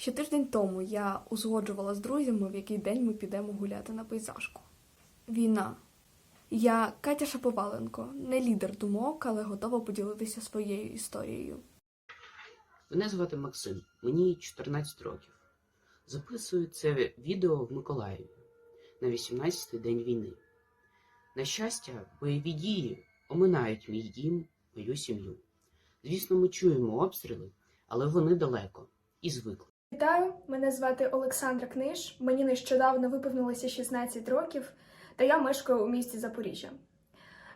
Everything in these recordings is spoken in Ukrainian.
Ще тиждень тому я узгоджувала з друзями, в який день ми підемо гуляти на пейзажку. Війна. Я Катя Шаповаленко, не лідер думок, але готова поділитися своєю історією. Мене звати Максим, мені 14 років. Записую це відео в Миколаєві на 18-й день війни. На щастя, бойові дії оминають мій дім, мою сім'ю. Звісно, ми чуємо обстріли, але вони далеко і звикли. Вітаю, мене звати Олександра Книж. Мені нещодавно виповнилося 16 років, та я мешкаю у місті Запоріжжя.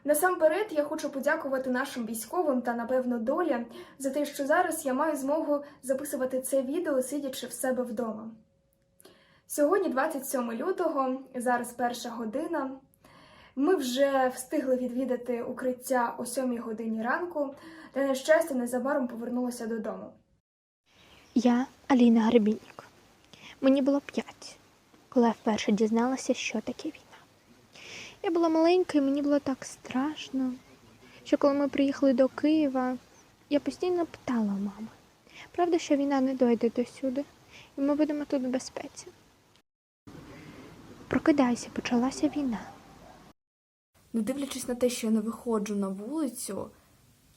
Насамперед, я хочу подякувати нашим військовим та, напевно, долі за те, що зараз я маю змогу записувати це відео, сидячи в себе вдома. Сьогодні, 27 лютого, зараз перша година. Ми вже встигли відвідати укриття о 7 годині ранку, та, на щастя, незабаром повернулися додому. Я Аліна Гребінник. Мені було п'ять, коли я вперше дізналася, що таке війна. Я була маленька і мені було так страшно, що коли ми приїхали до Києва, я постійно питала мами, правда, що війна не дойде до сюди, і ми будемо тут в безпеці. Прокидайся, почалася війна. Не дивлячись на те, що я не виходжу на вулицю,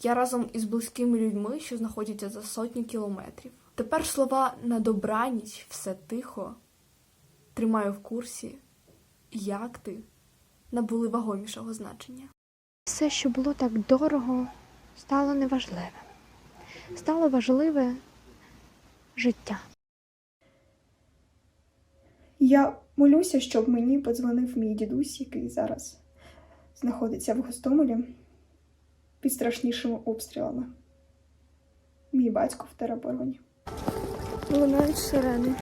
я разом із близькими людьми, що знаходяться за сотні кілометрів. Тепер слова на добраніч, все тихо, тримаю в курсі, як ти набули вагомішого значення. Все, що було так дорого, стало неважливе. Стало важливе життя. Я молюся, щоб мені подзвонив мій дідусь, який зараз знаходиться в Гостомелі під страшнішими обстрілами. Мій батько в теробороні. Лунають сирени.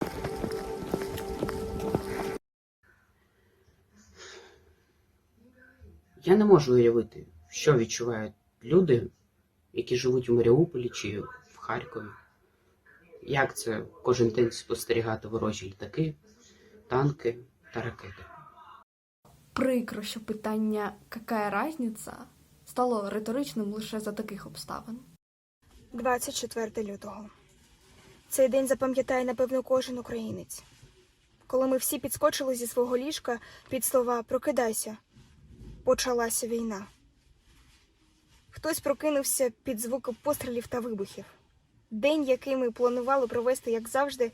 Я не можу уявити, що відчувають люди, які живуть у Маріуполі чи в Харкові. Як це кожен день спостерігати ворожі літаки, танки та ракети. Прикро, що питання «какая разниця» стало риторичним лише за таких обставин. 24 лютого. Цей день запам'ятає, напевно, кожен українець. Коли ми всі підскочили зі свого ліжка під слова Прокидайся, почалася війна. Хтось прокинувся під звуки пострілів та вибухів. День, який ми планували провести, як завжди,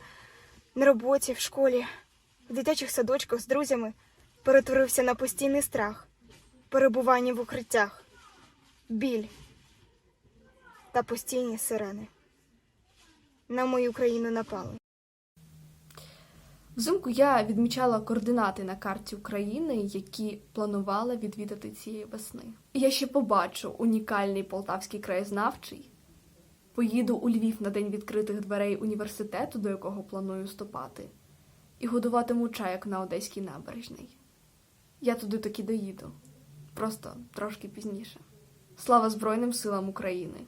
на роботі, в школі, в дитячих садочках з друзями, перетворився на постійний страх, перебування в укриттях, біль та постійні сирени. На мою країну напали. Взимку я відмічала координати на карті України, які планувала відвідати цієї весни. Я ще побачу унікальний полтавський краєзнавчий. Поїду у Львів на день відкритих дверей університету, до якого планую вступати, і годуватиму чайок на Одеській набережній. Я туди таки доїду, просто трошки пізніше. Слава Збройним силам України!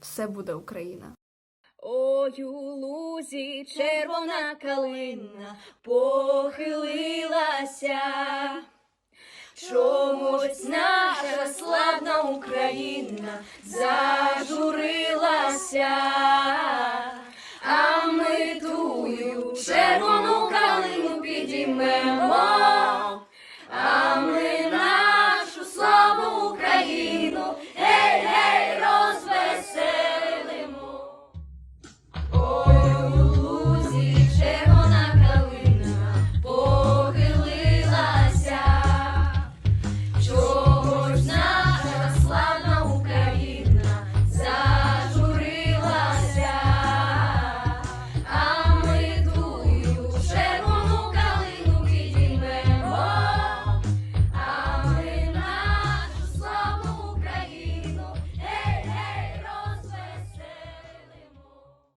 Все буде Україна! Ой, у лузі червона калина похилилася. Чомусь наша славна Україна зажурилася, а ми тую червону